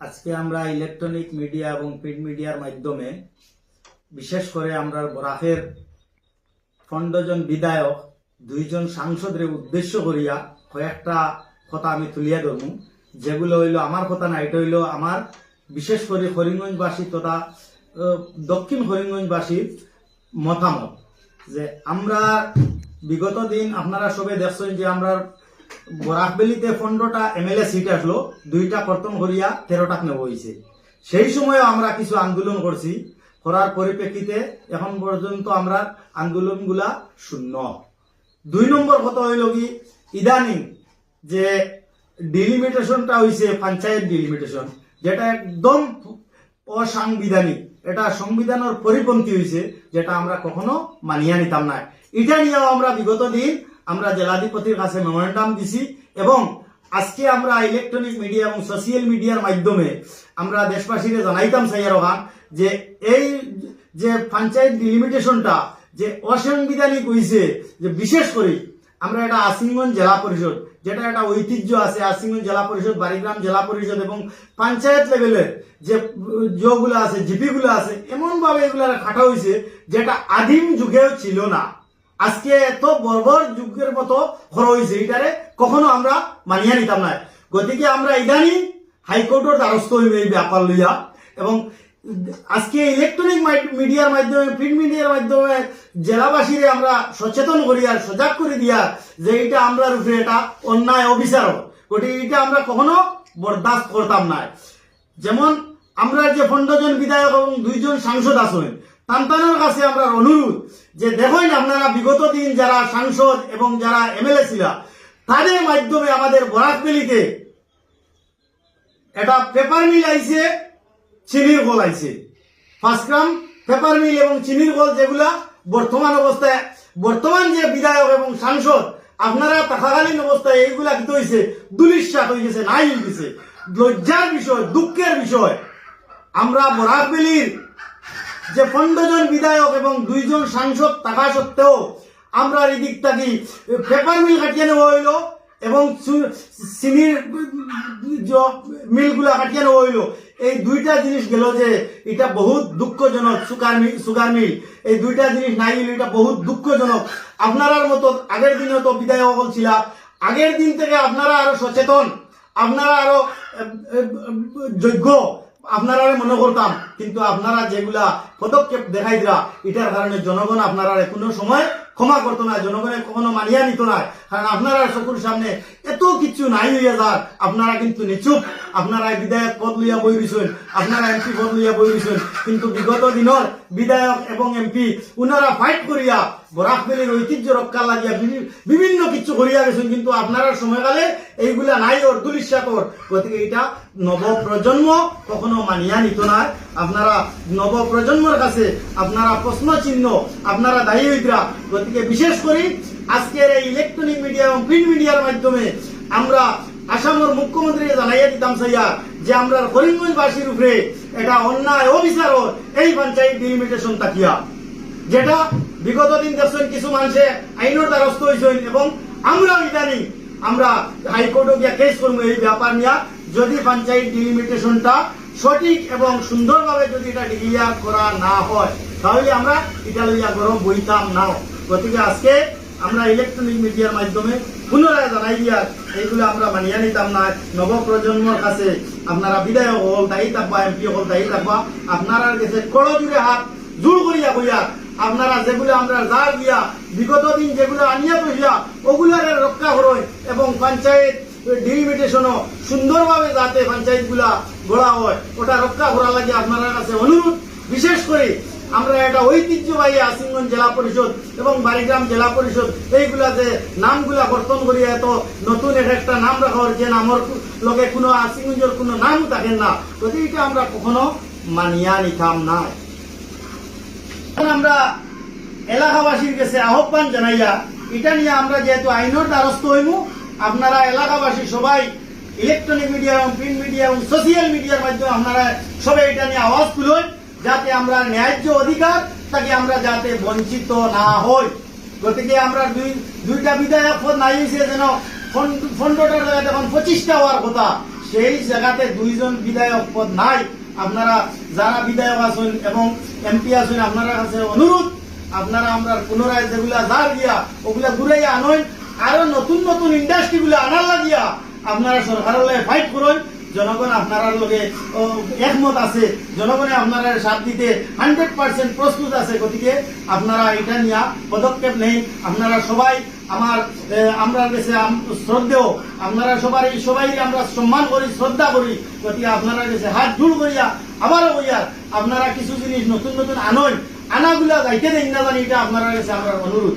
আজকে আমরা electronic media এবং প্রিন্ট মিডিয়ার মাধ্যমে, বিশেষ করে আমরা বরাকের পনেরোজন বিধায়ক, দুইজন সাংসদের উদ্দেশ্য করিয়া কয়েকটা কথা আমি তুলিয়া ধরবো। যেগুলো হইল আমার কথা না, এটা হইল আমার বিশেষ করে করিমগঞ্জবাসী তথা দক্ষিণ করিমগঞ্জবাসীর মতামত। যে আমরা বিগত দিন আপনারা সবে দেখছেন যে আমরা বরাকবেলিতে পনেরোটা এমএলএ সিট আসলো, দুইটা কর্তন করিয়া তেরোটা নেব হয়েছে সেই সময় আমরা কিছু আন্দোলন করছি, করার পরিপ্রেক্ষিতে এখন পর্যন্ত আমরা আন্দোলনগুলা শূন্য। দুই নম্বর কথা হইল কি, ইদানিং যে ডিলিমিটেশনটা হইছে, পঞ্চায়েত ডিলিমিটেশন যেটা একদম অসাংবিধানিক, এটা সংবিধানের পরিপন্থী হয়েছে যেটা আমরা কখনো মানিয়া নিতাম না এটা নিয়েও আমরা বিগত দিন আমরা জেলাধিপতির কাছে মেমোরেন্ডাম দিছি এবং আজকে আমরা ইলেকট্রনিক মিডিয়া এবং সোশিয়াল মিডিয়ার মাধ্যমে আমরা দেশবাসীকে জানাইতাম সাইয়ার ওখান যে এই যে পঞ্চায়েত ডিলিমিটেশনটা যে অসাংবিধানিক হয়েছে যে বিশেষ করে আমরা এটা আসিমগঞ্জ জেলা পরিষদ, যেটা একটা ঐতিহ্য আছে আসিমগঞ্জ জেলা পরিষদ বাড়িগ্রাম জেলা পরিষদ এবং পঞ্চায়েত লেভেলের যে যেগুলো আছে, জিপিগুলো আছে, এমনভাবে এগুলো খাটা হয়েছে যেটা আদিম যুগেও ছিল না। আজকে এত বর্বর যুগের মতো খর হয়েছে এটারে কখনো আমরা মানিয়া নিতাম না। গতিকে আমরা ইদানিং হাইকোর্টের দ্বারস্থ হইবে এই ব্যাপার লইয়া। এবং আজকে ইলেকট্রনিক মিডিয়ার মাধ্যমে, প্রিন্ট মিডিয়ার মাধ্যমে জেলাবাসীরে আমরা সচেতন করি আর সজাগ করে দিয়া যে এটা আমরা রূপে এটা অন্যায় অবিচার গতিকে এটা আমরা কখনো বরদাস্ত করতাম না। যেমন আমরা যে পনেরো জন বিধায়ক এবং দুইজন সাংসদ আছেন তান্তানের কাছে আমরা অনুরোধ যে দেখেন আপনারা বিগত দিন যারা সাংসদ এবং যারা এমএলএ ছিল, তাদের মাধ্যমে আমাদের বরাকবেলিতে এটা পেপার মিল আইছে, চিনির গোল আইছে। ফার্স্ট গ্রাম পেপার মিল এবং চিনির গোল যেগুলা বর্তমান অবস্থায়, বর্তমান যে বিধায়ক এবং সাংসদ, আপনারা থাকাকালীন অবস্থায় এইগুলা কি হয়েছে দুলিশ্বাস হয়ে গেছে, নাই হয়ে গেছে। লজ্জার বিষয়, দুঃখের বিষয়। আমরা বরাকবেলির যে পনেরো জন বিধায়ক এবং দুইজন সাংসদ থাকা সত্ত্বেও আমরা এই দিক থাকি পেপার মিল কাটিয়ে নেওয়া হইল এবং চিনির মিলগুলা কাটিয়ে নেওয়া হইল। এই দুইটা জিনিস গেল যে এটা বহুত দুঃখজনক সুগার মিল সুগার মিল। এই দুইটা জিনিস নাই হইল এটা বহুত দুঃখজনক। আপনারার মতো আগের দিনে তো বিধায়ক ছিল আগের দিন থেকে আপনারা আরও সচেতন, আপনারা আরও যোগ্য। আপনারা মনে করতাম, কিন্তু আপনারা যেগুলা পদক্ষেপ দেখাই দিলা, এটার কারণে জনগণ আপনারা কোনো সময় ক্ষমা করতো না, জনগণে কখনো মানিয়া নিত না। কারণ আপনারা চকুর সামনে এত কিছু নাই হইয়া যার, আপনারা কিন্তু নিচুপ, আপনারা বিধায়ক পদ লইয়া বই দিছেন, আপনারা এমপি পদ লইয়া বই দিছেন, কিন্তু বিগত দিনের বিধায়ক এবং এমপি উনারা ফাইট করিয়া বরাকবেলির ঐতিহ্য রক্ষা লাগিয়া বিভি- বিভিন্ন কিছু করিয়া গেছেন, কিন্তু আপনারা সময়কালে এইগুলা নাই ওর দুলিশাত ওর গতিকে এটা নব প্রজন্ম কখনো মানিয়া নিত না। আপনারা নব প্রজন্মের কাছে আপনারা প্রশ্ন চিহ্ন আপনারা দায়ী হইতরা। গতিকে বিশেষ করে আজকের এই ইলেকট্রনিক মিডিয়া এবং প্রিন্ট মিডিয়ার মাধ্যমে আমরা আসামের মুখ্যমন্ত্রীকে জানাইয়া দিতাম সাইয়া যে আমরা করিমগঞ্জবাসীর উপরে এটা অন্যায়, অবিচার এই পঞ্চায়েত ডিলিমিটেশন তাকিয়া, যেটা বিগত দিন দেখছেন কিছু মানুষে আইনের দ্বারস্থ হয়েছেন এবং আমরা ইদানিং, আমরা হাইকোর্টে গিয়া কেস করব এই ব্যাপার নিয়ে। যদি পঞ্চায়েত ডিলিমিটেশনটা সঠিক এবং সুন্দরভাবে যদি এটা ডিক্লিয়ার করা না হয়, তাহলে আমরা এটা লইয়া গরম বইতাম না। গতিকে আজকে আমরা ইলেকট্রনিক মিডিয়ার মাধ্যমে পুনরায় জানাই দিয়া, এইগুলো আমরা মানিয়া নিতাম না। নবপ্রজন্মর কাছে আপনারা বিধায়ক হল দায়ী থাকবা এমপি হল দায়ী থাকবা আপনারা কাছে কড় জুড়ে হাত জোর করিয়া কইয়া আপনারা যেগুলো আমরা যার দিয়া বিগত দিন যেগুলো আনিয়া কইয়া ওগুলারে রক্ষা করয় এবং পঞ্চায়েত ডিলিমিটেশনও সুন্দরভাবে যাতে পঞ্চায়েতগুলা গড়া হয়, ওটা রক্ষা করার লাগে আপনারা কাছে অনুরোধ। বিশেষ করে আমরা একটা ঐতিহ্যবাহী আসিমগঞ্জ জেলা পরিষদ এবং বাড়িগ্রাম জেলা পরিষদ এইগুলা যে নামগুলা বর্তন করিয়া এত নতুন এক একটা নাম রাখা যে নামর লোকে কোনো আসিমগঞ্জের কোনো নাম থাকেন না। গতিকে এটা আমরা কখনো মানিয়া নিতাম না। এখন আমরা এলাকাবাসীর কাছে আহ্বান জানাইয়া, এটা নিয়ে আমরা যেহেতু আইনের দ্বারস্থ হইমু, আপনারা এলাকাবাসী সবাই ইলেকট্রনিক মিডিয়া এবং প্রিন্ট মিডিয়া এবং সোশিয়াল মিডিয়ার মাধ্যমে আপনারা সবাই এটা নিয়ে আওয়াজ তুলুন যাতে আমরা ন্যায্য অধিকার তাকে আমরা যাতে বঞ্চিত না হই। গতিকে আমরা দুই, দুইটা বিধায়ক পদ নাই হয়েছে যেন পনেরোটার জায়গায় এখন পঁচিশটা হওয়ার কথা, সেই জায়গাতে দুইজন বিধায়ক পদ নাই। আপনারা যারা বিধায়ক আছেন এবং এমপি আছেন, আপনারা কাছে অনুরোধ, আপনারা আমরা পুনরায় যেগুলা যার গিয়া, ওগুলা ঘুরাইয়া আনইন আরও নতুন নতুন ইন্ডাস্ট্রি গুলা আনার লাগিয়া আপনারা সরকারের লগে ফাইট করুন জনগণ আপনার লগে একমত আছে। জনগণে আপনারা সাথ দিতে হান্ড্রেড পার্সেন্ট প্রস্তুত আছে। গতিকে আপনারা এটা নিয়ে পদক্ষেপ নেই। আপনারা সবাই আমার আমরা কাছে শ্রদ্ধেও আপনারা সবাই সবাই আমরা সম্মান করি, শ্রদ্ধা করি, গতি আপনারা কাছে হাত জোড় করিয়া আবারও করিয়া আপনারা কিছু জিনিস নতুন নতুন আনই আনাগুলা যাইতে দেন না জানি, এটা আপনারা কাছে আমার অনুরোধ।